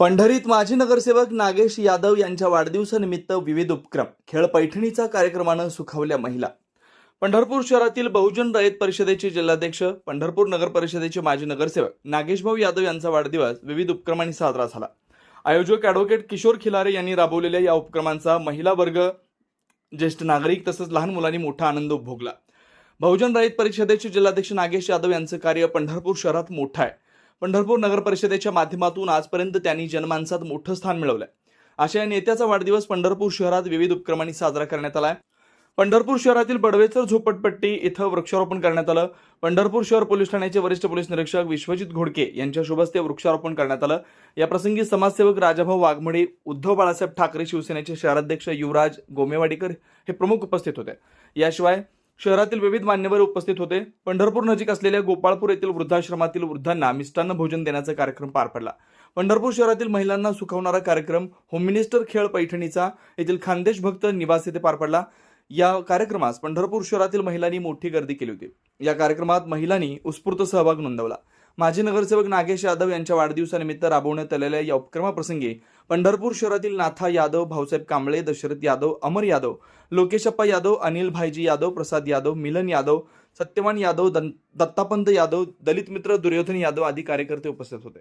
पंढरीत माजी नगरसेवक नागेश यादव यांच्या वाढदिवसानिमित्त विविध उपक्रम खेळ पैठणीचा कार्यक्रमानं सुखावल्या महिला. पंढरपूर शहरातील बहुजन रयत परिषदेचे जिल्हाध्यक्ष पंढरपूर नगर परिषदेचे माजी नगरसेवक नागेशभाऊ यादव यांचा वाढदिवस विविध उपक्रमांनी साजरा झाला. आयोजक ॲडव्होकेट किशोर खिलारे यांनी राबवलेल्या या उपक्रमांचा महिला वर्ग ज्येष्ठ नागरिक तसंच लहान मुलांनी मोठा आनंद उपभोगला बहुजन रयत परिषदेचे जिल्हाध्यक्ष नागेश यादव यांचं कार्य पंढरपूर शहरात मोठं आहे. पंढरपूर नगर परिषदेच्या माध्यमातून आजपर्यंत त्यांनी जनमानसात मोठं स्थान मिळवलंय. अशा या नेत्याचा वाढदिवस पंढरपूर शहरात विविध उपक्रमांनी साजरा करण्यात आलाय. पंढरपूर शहरातील बडवेचर झोपडपट्टी इथं वृक्षारोपण करण्यात आलं. पंढरपूर शहर पोलीस ठाण्याचे वरिष्ठ पोलीस निरीक्षक विश्वजित घोडके यांच्या शुभस्ते वृक्षारोपण करण्यात आलं. या प्रसंगी समाजसेवक राजाभाऊ वाघमडे उद्धव बाळासाहेब ठाकरे शिवसेनेचे शहराध्यक्ष युवराज गोमेवाडीकर हे प्रमुख उपस्थित होते. याशिवाय शहरातील विविध मान्यवर उपस्थित होते. पंढरपूर नजीक असलेल्या गोपाळपूर येथील वृद्धाश्रमातील वृद्धांना मिष्टान्न भोजन देण्याचा कार्यक्रम पार पडला. पंढरपूर शहरातील महिलांना सुखवणारा कार्यक्रम होम मिनिस्टर खेळ पैठणीचा येथील खानदेश भक्त निवास येथे पार पडला. या कार्यक्रमास पंढरपूर शहरातील महिलांनी मोठी गर्दी केली होती. या कार्यक्रमात महिलांनी उत्स्फूर्त सहभाग नोंदवला. माजी नगरसेवक नागेश यादव यांच्या वाढदिवसानिमित्त राबवण्यात आलेल्या या उपक्रमाप्रसंगी पंढरपूर शहरातील नाथा यादव भाऊसाहेब कांबळे दशरथ यादव अमर यादव लोकेशप्पा यादव अनिल भाईजी यादव प्रसाद यादव मिलन यादव सत्यवान यादव दन- दत्तापंत यादव दलित मित्र दुर्योधन यादव आदी कार्यकर्ते उपस्थित होते.